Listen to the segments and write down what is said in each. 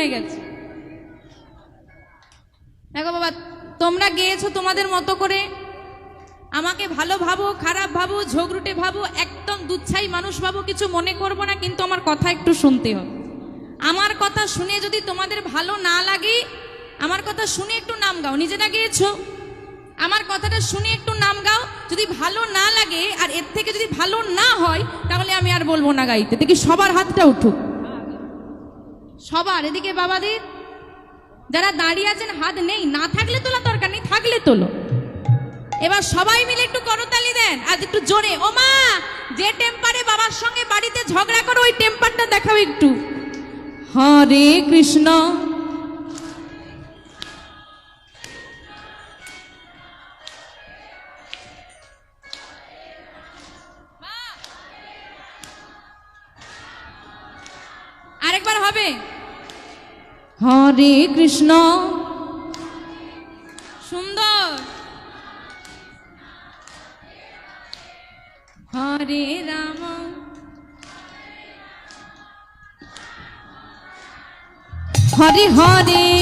হয়ে গেছে। দেখো বাবা, তোমরা গেয়েছো তোমাদের মতো করে। আমাকে ভালো ভাবো, খারাপ ভাবো, ঝগড়ুটে ভাবো, একদম দুচ্ছাই মানুষ ভাবো, কিছু মনে করব না, কিন্তু আমার কথা একটু শুনতে হবে। আমার কথা শুনে যদি তোমাদের ভালো না লাগে, আমার কথা শুনে একটু নাম গাও। নিজেরা গিয়েছো? আমার কথাটা শুনে একটু নাম গাও। যদি ভালো না লাগে, আর এর থেকে যদি ভালো না হয়, তাহলে আমি আর বলব না গাইতে। দেখি সবার হাতটা উঠুক। সবার, এদিকে বাবাদের, যারা দাঁড়িয়ে আছেন, হাত নেই, না থাকলে তোলা দরকার নেই, থাকলে তোলো। এবার সবাই মিলে একটু করতালি দেন আর একটু জোরে। ও মা, যে টেম্পারে বাবার সঙ্গে বাড়িতে ঝগড়া করো, ওই টেম্পারটা দেখাও একটু। হরে কৃষ্ণ। আরেকবার হবে। হরে কৃষ্ণ। সুন্দর। হরে রাম। হরে হরে হরে।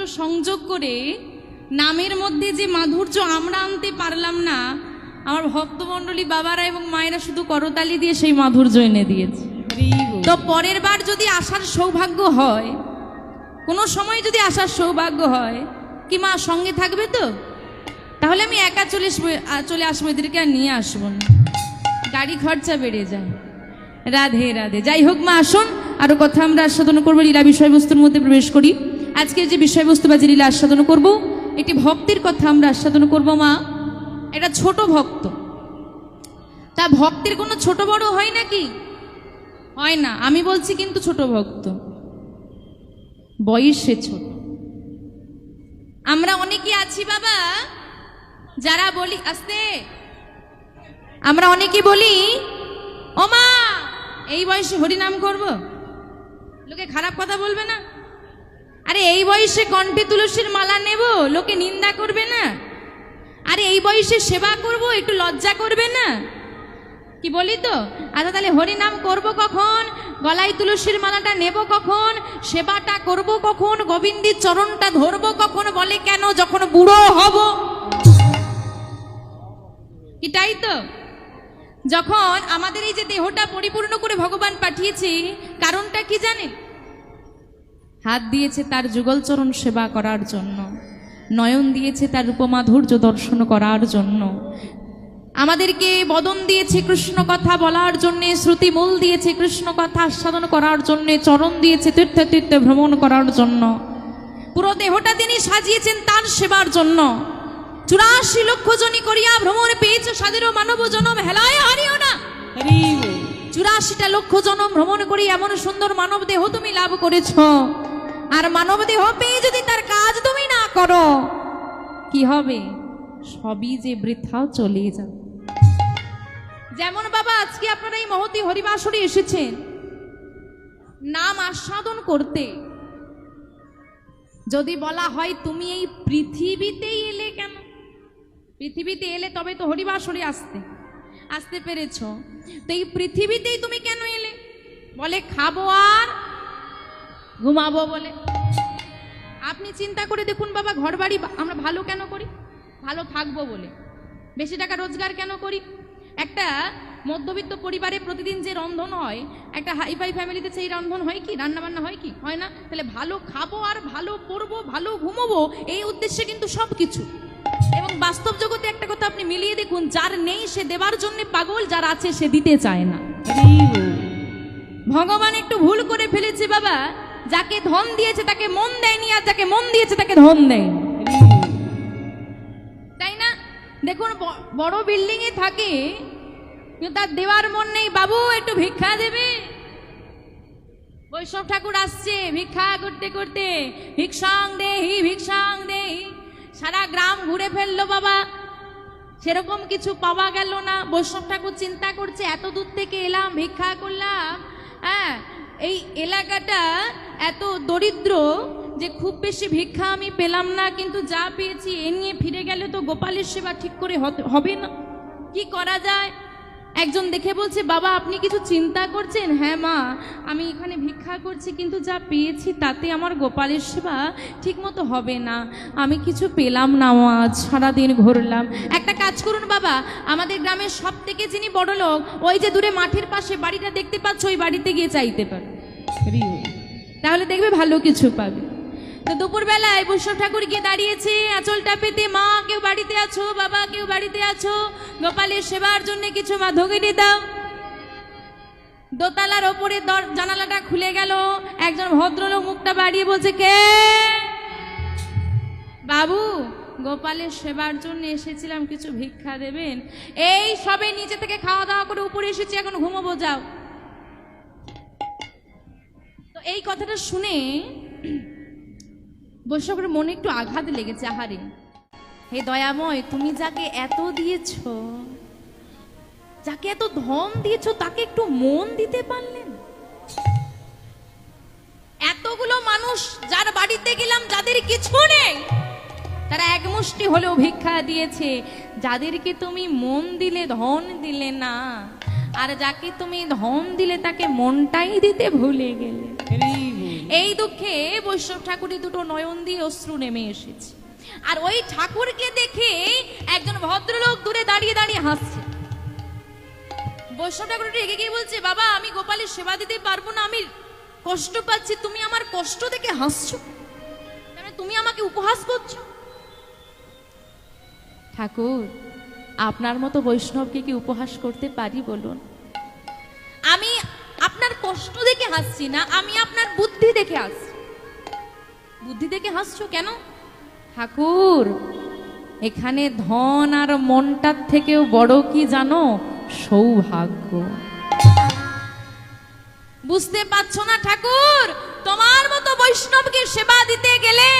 বাদ্যযন্ত্র সংযোগ করে নামের মধ্যে যে মাধুর্য আমরা আনতে পারলাম না, আমার ভক্তমণ্ডলী বাবারা এবং মায়েরা শুধু করতালি দিয়ে সেই মাধুর্য এনে দিয়েছে। তো পরের বার যদি আসার সৌভাগ্য হয়, কোনো সময় যদি আসার সৌভাগ্য হয়, কি মা সঙ্গে থাকবে তো? তাহলে আমি একা চলে চলে আসব, এদেরকে আর নিয়ে আসব না। গাড়ি খরচা বেড়ে যায়। রাধে রাধে। যাই হোক মা, আসুন। আরও কথা আমরা আস্বাদন করব, লীলা বিষয়বস্তুর মধ্যে প্রবেশ করি। আজকে যে বিষয়বস্তু বা লীলা আস্বাদন করব, একটি ভক্তির কথা আমরা আস্বাদন করব, মা। এটা ছোট ভক্ত। তা ভক্তের কোনো ছোট বড় হয় নাকি? হয় না, আমি বলছি কিন্তু ছোট ভক্ত। বয়সে ছোট। আমরা অনেকে আছি, বাবা, যারা বলি, আস্তে। আমরা অনেকে বলি, ও মা, এই বয়সে হরিনাম করব। লোকে খারাপ কথা বলবে না। আরে এই বয়সে কণ্ঠে তুলসীর মালা নেব? লোকে নিন্দা করবে না? আরে এই বয়সে সেবা করব, একটু লজ্জা করবে না? কি বলি তো? আচ্ছা তাহলে হরিনাম করব কখন? গলায় তুলসীর মালাটা নেব কখন? সেবাটা করব কখন? গোবিন্দের চরণটা ধরব কখন? বলে কেন যখন বুড়ো হব? এটাই তো? যখন আমাদের এই যে দেহটা পরিপূর্ণ করে ভগবান পাঠিয়েছি, কারণটা কি জানেন? হাত দিয়েছে তার যুগলচরণ সেবা করার জন্য। নয়ন দিয়েছে তার রূপমাধুর্য দর্শন করার জন্য। আমাদেরকে বদন দিয়েছে কৃষ্ণ কথা বলার জন্যে শ্রুতিমূল দিয়েছে কৃষ্ণ কথা আস্বাদন করার জন্যে চরণ দিয়েছে তীর্থে তীর্থে ভ্রমণ করার জন্য। পুরো দেহটা তিনি সাজিয়েছেন তার সেবার জন্য। চুরাশি লক্ষ জনী করিয়া ভ্রমণ পেয়েছে সাদের মানব জনম হেলায় হারিও না। চুরাশিটা লক্ষ জনম ভ্রমণ করি এমন সুন্দর মানব দেহ তুমি লাভ করেছ। আর মানব দেহ পেয়ে যদি তার কাজ তুমি না করো, কি হবে? সবই যে বৃথাও চলে যাবে। যেমন বাবা, আজকে আপনারা এই মহতি হরিবাসরে এসেছেন। নাম আস্বাদন করতে। যদি বলা হয়, তুমি এই পৃথিবীতেই এলে কেন? পৃথিবীতে এলে তবে তো হরিবাসরে আসতে। আসতে পেরেছ। তো এই পৃথিবীতেই তুমি কেন এলে? বলে, খাব আর ঘুমাবো বলে। আপনি চিন্তা করে দেখুন বাবা ঘর বাড়ি আমরা ভালো কেন করি? ভালো থাকব বলে। বেশি টাকা রোজগার কেন করি? একটা মধ্যবিত্ত পরিবারে প্রতিদিন যে রন্ধন হয় একটা হাইফাই ফ্যামিলিতে সেই রন্ধন হয় কি? রান্নাবান্না হয় কি? হয় না? তাহলে ভালো খাব আর ভালো পরবো ভালো ঘুমোবো এই উদ্দেশ্যে কিন্তু সব কিছু এবং বাস্তব জগতে একটা কথা আপনি মিলিয়ে দেখুন যার নেই সে দেবার জন্য পাগল যার আছে সে দিতে চায় না। ভগবান একটু ভুল করে ফেলেছে বাবা। যাকে ধন দিয়েছে তাকে মন দেয়নি আর যাকে মন দিয়েছে তাকে ধন দেয়নি। তাই না? দেখুন বড় বিল্ডিং এ থাকে তার দেওয়ার মন নেই। বাবু, একটু ভিক্ষা দেবে? বৈষ্ণব ঠাকুর আসছে, ভিক্ষা করতে করতে। ভিক্ষাং দেহি ভিক্ষাং দেহি। সারা গ্রাম ঘুরে ফেলল বাবা। সেরকম কিছু পাওয়া গেল না। বৈষ্ণব ঠাকুর চিন্তা করছে, এত দূর থেকে এলাম, ভিক্ষা করলাম। হ্যাঁ এই এলাকাটা এত দরিদ্র যে খুব বেশি ভিক্ষা আমি পেলাম না, কিন্তু যা পেয়েছি, এ নিয়ে ফিরে গেলে তো গোপালের সেবা ঠিক করে হবে না। কি করা যায়? একজন দেখে বলছে, বাবা, আপনি কিছু চিন্তা করছেন? হ্যাঁ মা, আমি এখানে ভিক্ষা করছি, কিন্তু যা পেয়েছি, তাতে আমার গোপালের সেবা ঠিকমতো হবে না। আমি কিছু পেলাম না আজ সারাদিন ঘুরলাম। একটা কাজ করুন, বাবা, আমাদের গ্রামের সব থেকে যিনি বড় লোক ওই যে দূরে মাঠের পাশে বাড়িটা দেখতে পাচ্ছ, ওই বাড়িতে গিয়ে চাইতে পারো। তাহলে দেখবে ভালো কিছু পাবে। তো দুপুরবেলায় বৈষ্ণব ঠাকুর গিয়ে দাঁড়িয়েছে, আঁচলটা পেতে মা, কেউ বাড়িতে আছো, বাবা, কেউ বাড়িতে আছো, গোপালের সেবার জন্য কিছু মা ধুগিনি দাও। দোতলার ওপরে দর- জানালাটা খুলে গেল, একজন ভদ্রলোক মুখটা বাড়িয়ে বলছে, কে? বাবু, গোপালের সেবার জন্য এসেছিলাম, কিছু ভিক্ষা দেবেন? এই সবে নিচে থেকে খাওয়া দাওয়া করে উপরে এসেছি, এখন ঘুমোবো, যাও। এই কথাটা শুনে বৈষ্ণবের মনে একটু আঘাত লেগেছে, আহারে। হে দয়াময়, তুমি যাকে এত দিয়েছ, যাকে এত ধন দিয়েছ, তাকে একটু মন দিতে পারলেন? এতগুলো মানুষ যার বাড়িতে গেলাম, যাদের কিছু নেই, তারা এক মুষ্টি হলেও ভিক্ষা দিয়েছে। যাদেরকে তুমি মন দিলে, ধন দিলে না। আর যাকে তুমি ধন দিলে তাকে মনটাই দিতে ভুলে গেলে। এই দুঃখে বৈষ্ণব ঠাকুরের দুটো নয়ন দিয়ে অশ্রু নেমে এসেছে। আর ওই ঠাকুরকে দেখে একজন ভদ্রলোক দূরে দাঁড়িয়ে দাঁড়িয়ে হাসছে। বৈষ্ণব ঠাকুর এগিয়ে গিয়ে বলছে বাবা আমি গোপালের সেবা দিতে পারব না আমি কষ্ট পাচ্ছি তুমি আমার কষ্ট দেখে হাসছো। মানে তুমি আমাকে উপহাস করছ। ঠাকুর আপনার মতো বৈষ্ণবকে কি উপহাস করতে পারি বলুন? আমি আপনার কষ্ট দেখে হাসছি না, আমি আপনার বুদ্ধি দেখে হাসছি। বুদ্ধি দেখে হাসছো কেন? ঠাকুর, এখানে ধন আর মনটার থেকেও বড় কি জানো? সৌভাগ্য। বুঝতে পারছ না ঠাকুর? তোমার মতো বৈষ্ণবকে সেবা দিতে গেলে,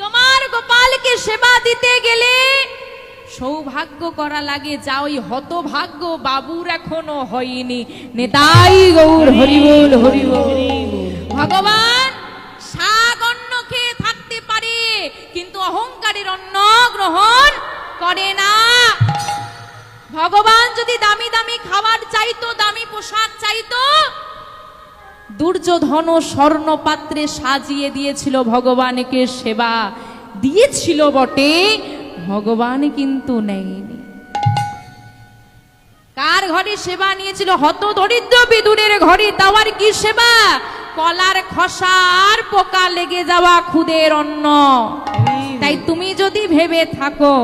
তোমার গোপালকে সেবা দিতে গেলে সৌভাগ্য করা লাগে যা ওই হতভাগ্য, বাবুর এখনও হয়নি। নেতাই গৌর, হরিবোল হরিবোল। ভগবান শাক অন্ন খেয়ে থাকতে পারে, কিন্তু অহংকারের অন্ন গ্রহণ করে না। ভগবান যদি দামি দামি খাবার চাইতো, দামি পোশাক চাইতো, দুর্যোধন স্বর্ণ পাত্রে সাজিয়ে দিয়েছিল ভগবানকে সেবা। দিয়েছিল বটে ভগবান কিন্তু নেয়নি। কার ঘরে সেবা নিয়েছিল? হত দরিদ্র বিদুরের ঘরে তাওয়ার কি সেবা? কলার খসার পোকা লেগে যাওয়া খুদের অন্ন। তাই তুমি যদি ভেবে থাকো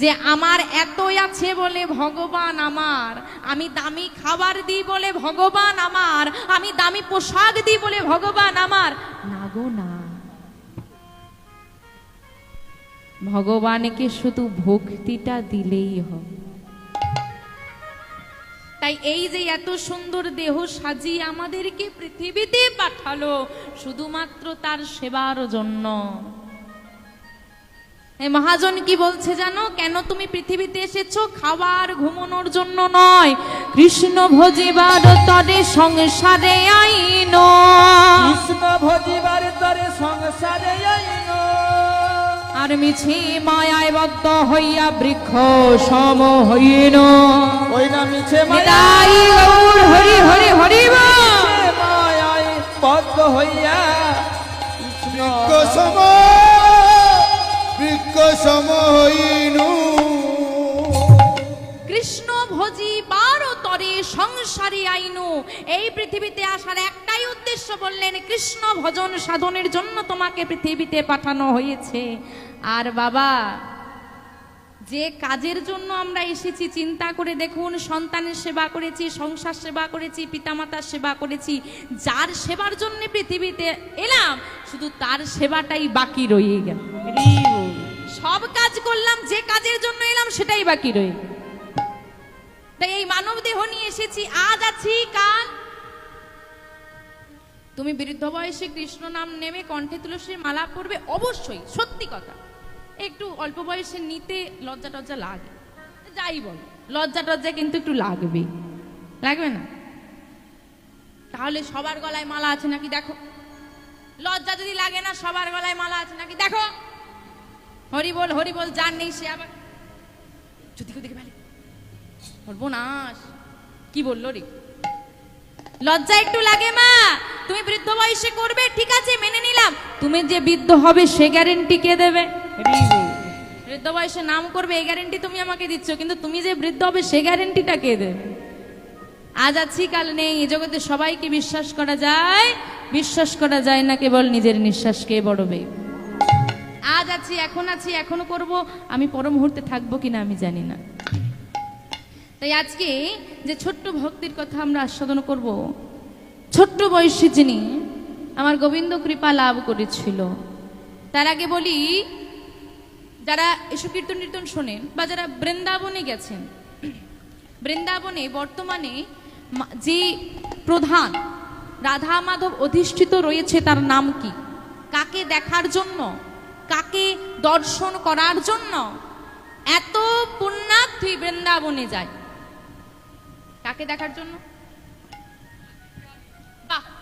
যে আমার এতই আছে বলে ভগবান আমার, আমি দামি খাবার দিই বলে ভগবান আমার, আমি দামি পোশাক দিই বলে ভগবান আমার, না গো, না। ভগবানকে শুধু ভক্তিটা দিলেই হবে তাই এই যে এত সুন্দর দেহ সাজিয়ে আমাদেরকে পৃথিবীতে পাঠালো, শুধুমাত্র তার সেবার জন্য। মহাজন কি বলছে জানো? কেন তুমি পৃথিবীতে এসেছ? খাবার ঘুমানোর জন্য নয়। কৃষ্ণ ভজিবার তরে সংসারে আইন। কৃষ্ণ ভজিবার তরে সংসারে আইন। আর মিছি মায়ায় বদ্ধ হইয়া বৃক্ষ সম হইন ওই না মিছে মায়াই গৌর হরি হরি হরি মায়ায় বদ্ধ হইয়া বৃক্ষ সম। বৃক্ষ সম হইনু তরে সংসারে আইনু। এই পৃথিবীতে আসার একটাই উদ্দেশ্য বললেন কৃষ্ণ ভজন সাধনের জন্য তোমাকে পৃথিবীতে পাঠানো হয়েছে। আর বাবা যে কাজের জন্য আমরা এসেছি চিন্তা করে দেখুন সন্তানের সেবা করেছি সংসার সেবা করেছি পিতামাতার সেবা করেছি যার সেবার জন্য পৃথিবীতে এলাম শুধু তার সেবাটাই বাকি রয়ে গেল। সব কাজ করলাম যে কাজের জন্য এলাম সেটাই বাকি রয়ে গেল। তাই এই মানব দেহ নিয়ে এসেছি। আজ আছি কাল তুমি বৃদ্ধ বয়সে কৃষ্ণ নাম নেমে কণ্ঠে তুলসীর মালা পরবে, অবশ্যই, সত্যি কথা। একটু অল্প বয়সে নিতে লজ্জা টজ্জা লাগে। যাই বল, লজ্জা টজ্জা কিন্তু একটু লাগবে। লাগবে না? তাহলে সবার গলায় মালা আছে নাকি দেখো? লজ্জা যদি লাগে না, সবার গলায় মালা আছে নাকি দেখো? হরি বল হরি বল, যার নেই সে আবার। যদি দেখে সর্বনাশ কি বলল রে? লজ্জা একটু লাগে মা। তুমি বৃদ্ধ বয়সে করবে, ঠিক আছে, মেনে নিলাম। তুমি যে বৃদ্ধ হবে, সে গ্যারেন্টি কে দেবে? বৃদ্ধ বয়সে নাম করবে, এই গ্যারেন্টি তুমি আমাকে দিচ্ছ। কিন্তু তুমি যে বৃদ্ধ হবে, সে গ্যারেন্টিটা কে দেবে? আজ আছি কাল নেই। এই জগতে সবাইকে বিশ্বাস করা যায়। বিশ্বাস করা যায় না কেবল নিজের নিঃশ্বাসকে বড়বে আজ আছি, এখন আছি, এখনও করব। আমি পর মুহূর্তে থাকব কিনা আমি জানি না। তাই আজকে যে ছোট্ট ভক্তির কথা আমরা আস্বাদন করব, ছোট্ট বয়সী যিনি আমার গোবিন্দ কৃপা লাভ করেছিল। তার আগে বলি, যারা এসব কীর্তন টীর্তন শোনেন বা যারা বৃন্দাবনে গেছেন, বৃন্দাবনে বর্তমানে যে প্রধান রাধা মাধব অধিষ্ঠিত রয়েছে, তার নাম কি? কাকে দেখার জন্য? কাকে দর্শন করার জন্য? এত পুণ্যার্থী বৃন্দাবনে যায়। কাকে দেখার জন্য?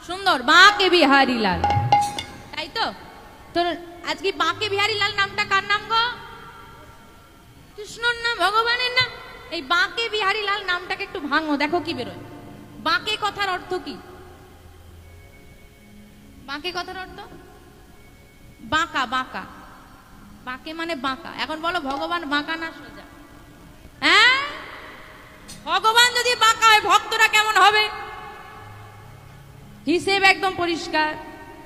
সুন্দর বাঁকে বিহারি লাল তাই তো? তোর আজকে বাঁকে বিহারি লাল নামটা কার নাম গো? কৃষ্ণর নাম, ভগবানের নাম? এই বাঁকে বিহারি লাল নামটাকে একটু ভাঙো, দেখো কি বেরোয়। বাঁকে কথার অর্থ কি? বাঁকে কথার অর্থ? বাঁকা বাঁকা। বাঁকে মানে বাঁকা। এখন বলো, ভগবান বাঁকা না সোজা? ভগবান যদি বাঁকা হয়, ভক্তরা কেমন হবে? হিসেব একদম পরিষ্কার।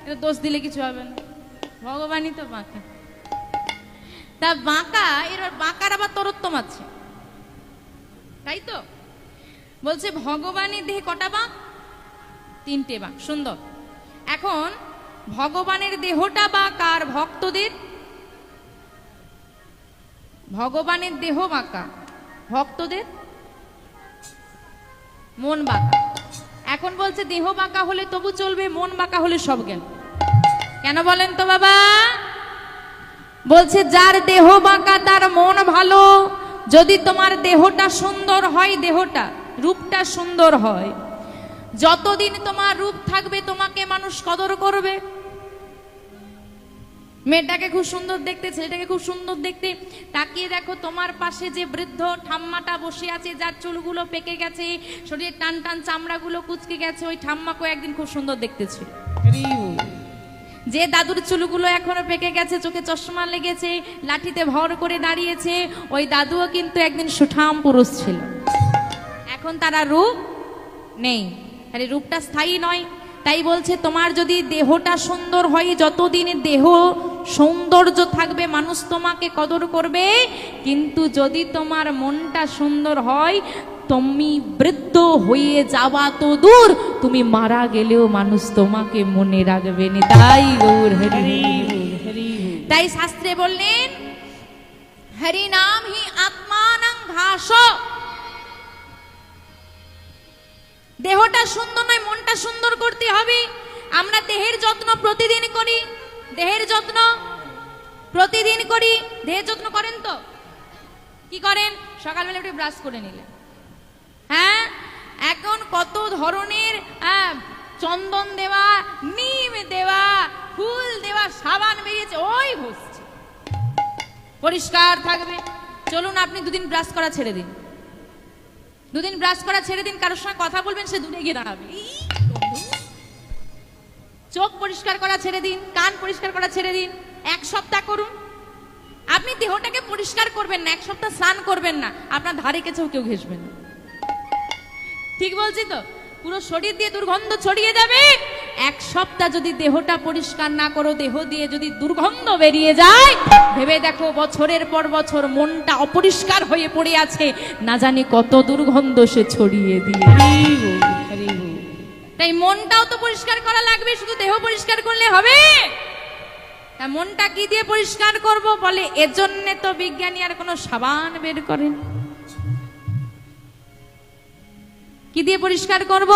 এটা দোষ দিলে কিছু হবে না। ভগবানই তো বাঁকা। তা বাঁকা এর বাঁকার আবার তরোত্তম আছে। তাই তো? বলছে, ভগবানের দেহে কটা বাঁক? তিনটে বাঁক। সুন্দর। এখন, ভগবানের দেহটা বাঁক আর ভক্তদের? ভগবানের দেহ বাঁকা। ভক্তদের? মন বাঁকা। এখন বলছে, দেহ বাঁকা হলে তবু চলবে, মন বাঁকা হলে সব গেল কেন বলেন তো বাবা? বলছে, যার দেহ বাঁকা, তার মন ভালো। যদি তোমার দেহটা সুন্দর হয়, দেহটা, রূপটা সুন্দর হয়, যতদিন তোমার রূপ থাকবে, তোমাকে মানুষ কদর করবে। মেয়েটাকে খুব সুন্দর দেখতে, ছেলেটাকে খুব সুন্দর দেখতে। তাকিয়ে দেখো তোমার পাশে যে বৃদ্ধ ঠাম্মাটা বসে আছে, যার চুলগুলো পেকে গেছে, শরীরের টান টান চামড়াগুলো কুচকে গেছে, ওই ঠাম্মাকে একদিন খুব সুন্দর দেখতে ছিল। যে দাদুর চুলগুলো এখনও পেকে গেছে, চোখে চশমা লেগেছে, লাঠিতে ভর করে দাঁড়িয়েছে, ওই দাদুও কিন্তু একদিন সুঠাম পুরুষ ছিল। এখন তারা রূপ নেই। আরে রূপটা স্থায়ী নয়। তাই বলছে, তোমার যদি দেহটা সুন্দর হয়, যতদিন দেহ সৌন্দর্য থাকবে, মানুষ তোমাকে কদর করবে। কিন্তু যদি তোমার মনটা সুন্দর হয়, তুমি বৃদ্ধ হয়ে যাওয়া তো দূর। তুমি মারা গেলেও মানুষ তোমাকে মনে রাখবে না। তাই তাই শাস্ত্রে বললেন, হরি নাম হি আত্মানং ঘাস দেহটা সুন্দর নয়, মনটা সুন্দর করতে হবে। আমরা দেহের যত্ন প্রতিদিন করি। দেহের যত্ন। প্রতিদিন করি দেহের যত্ন করেন তো? কি করেন? সকালবেলা একটু ব্রাশ করে নিলেন। হ্যাঁ? এখন কত ধরনের আহ, চন্দন দেওয়া নিম দেওয়া ফুল দেওয়া সাবান বেরিয়েছে ওই ঘষছে। পরিষ্কার থাকবে। চলুন আপনি দুদিন ব্রাশ করা ছেড়ে দিন। দুদিন ব্রাশ করা ছেড়ে দিন কারোর সঙ্গে কথা বলবেন সে দূরে গিয়ে দাঁড়াবে। চোখ পরিষ্কার করা ছেড়ে দিন, কান পরিষ্কার করা ছেড়ে দিন, এক সপ্তাহ করুন। আপনি দেহটাকে পরিষ্কার করবেন না, এক সপ্তাহ স্নান করবেন না, আপনার ধারে কাছেও কেউ ঘেসবেন না। ঠিক বলছি তো? পুরো শরীর দিয়ে দুর্গন্ধ ছড়িয়ে যাবে। এক সপ্তাহ যদি দেহটা পরিষ্কার না করো, দেহ দিয়ে যদি দুর্গন্ধ বেরিয়ে যায়, ভেবে দেখো বছরের পর বছর মনটা অপরিষ্কার হয়ে পড়ে আছে। না জানি কত দুর্গন্ধ সে ছড়িয়ে দিয়ে। তাই মনটাও তো পরিষ্কার করা লাগবে, শুধু দেহ পরিষ্কার করলে হবে। তা মনটা কি দিয়ে পরিষ্কার করব বলে? এজন্য তো বিজ্ঞানী আর কোনো সাবান বের করেন। কি দিয়ে পরিষ্কার করব?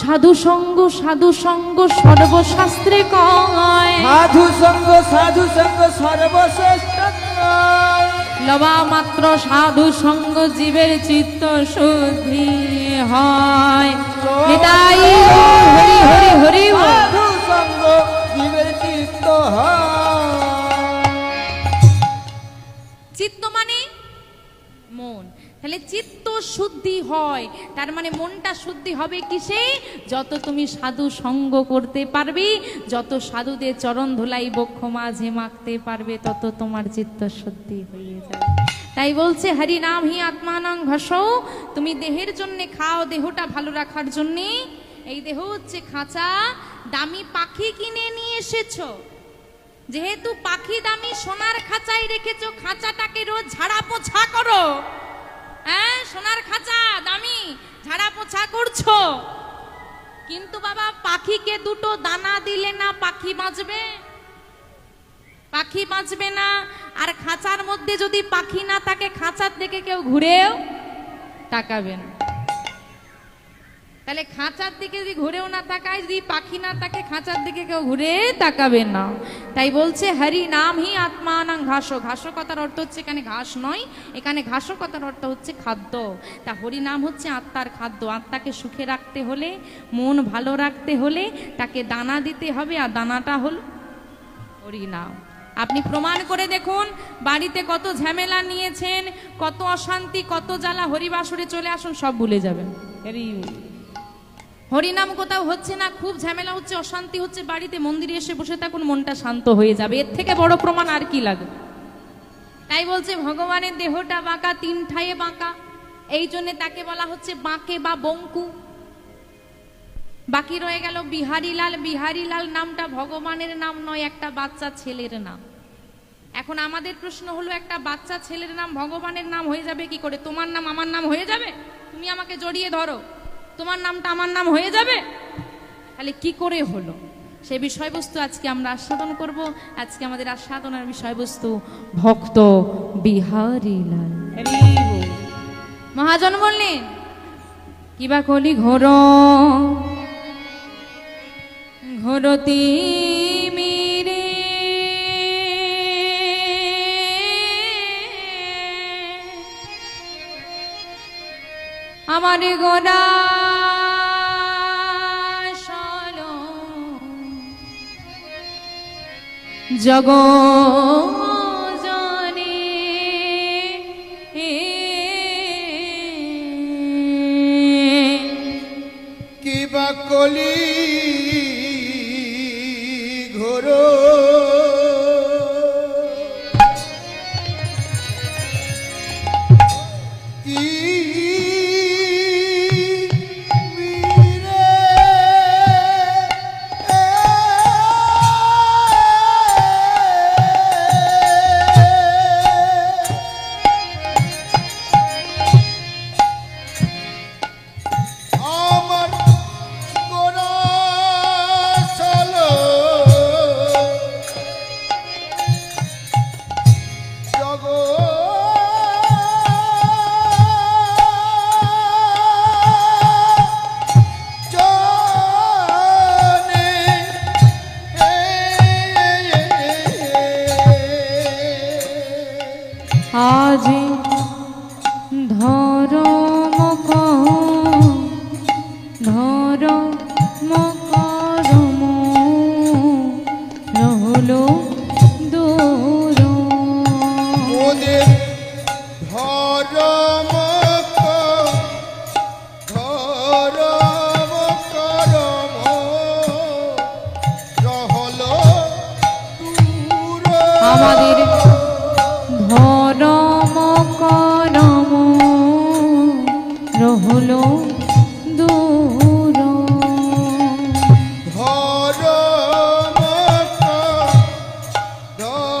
সাধু সঙ্গ সাধু সঙ্গ, সর্বশাস্ত্রে কয়। সাধু সঙ্গ সাধু সঙ্গ, সর্বশ্রেষ্ঠ। লবা মাত্র সাধু সঙ্গ জীবের চিত্ত শুদ্ধি হয় হরি হরি হরি সাধু সঙ্গ জীবের চিত্ত হয়। তাহলে চিত্ত শুদ্ধি হয়। তার মানে মনটা শুদ্ধি হবে কিসে? যত তুমি সাধু সঙ্গ করতে পারবে, যত সাধুদের চরণ ধুলাই বক্ষ মাঝে মাখতে পারবে, তত তোমার চিত্ত শুদ্ধি হয়ে যাবে। তাই বলছে, হরি নাম হি আত্মানাং ঘসৌ তুমি দেহের জন্যে খাও, দেহটা ভালো রাখার জন্যে। এই দেহ হচ্ছে খাঁচা। দামি পাখি কিনে নিয়ে এসেছ। যেহেতু পাখি দামি সোনার খাঁচায় রেখেছো, খাঁচাটাকে রোজ ঝাড়া পোছা করো। হ্যাঁ সোনার খাঁচা, দামি, ঝাড়া পোছা করছ। কিন্তু বাবা, পাখিকে দুটো দানা দিলে না পাখি বাঁচবে? পাখি বাঁচবে না, আর খাঁচার মধ্যে যদি পাখি না তাকে খাঁচার দিকে কেউ ঘুরেও তাকাবে না। তাহলে খাঁচার দিকে যদি ঘুরেও না তাকায়, যদি পাখি না তাকে খাঁচার দিকে কেউ ঘুরে তাকাবে না। তাই বলছে, হরি নাম হি আত্মানাং ঘাসো। ঘাসো কথার অর্থ হচ্ছে এখানে ঘাস নয়, এখানে ঘাসো কথার অর্থ হচ্ছে খাদ্য। তা হরি নাম হচ্ছে আত্মার খাদ্য। আত্মাকে সুখে রাখতে হলে, মন ভালো রাখতে হলে তাকে দানা দিতে হবে, আর দানাটা হল হরি নাম। আপনি প্রমাণ করে দেখুন, বাড়িতে কত ঝামেলা নিয়েছেন, কত অশান্তি, কত জ্বালা হরিবাসরে চলে আসুন, সব ভুলে যাবেন। হরি হরিনাম কোথাও হচ্ছে না, খুব ঝামেলা হচ্ছে, অশান্তি হচ্ছে, বাড়িতে মন্দিরে এসে বসে থাকুন, মনটা শান্ত হয়ে যাবে। এর থেকে বড় প্রমাণ আর কি লাগে? তাই বলছে, ভগবানের দেহটা বাঁকা, তিন ঠায়ে বাঁকা। এই জন্যে তাকে বলা হচ্ছে, বাঁকে বা বঙ্কু। বাকি রয়ে গেল, বিহারীলাল বিহারীলাল নামটা ভগবানের নাম নয়, একটা বাচ্চা ছেলের নাম। এখন আমাদের প্রশ্ন হলো, একটা বাচ্চা ছেলের নাম ভগবানের নাম হয়ে যাবে কি করে? তোমার নাম আমার নাম হয়ে যাবে? তুমি আমাকে জড়িয়ে ধরো। তোমার নামটা আমার নাম হয়ে যাবে? তাহলে কি করে হলো? সে বিষয়বস্তু আজকে আমরা আস্বাদন করব। আজকে আমাদের আস্বাদনের বিষয়বস্তু ভক্ত বিহারীলাল মহাজন বললেন কিবা কলি ঘোর? ঘোরতি মিরে আমার গোড়া জগ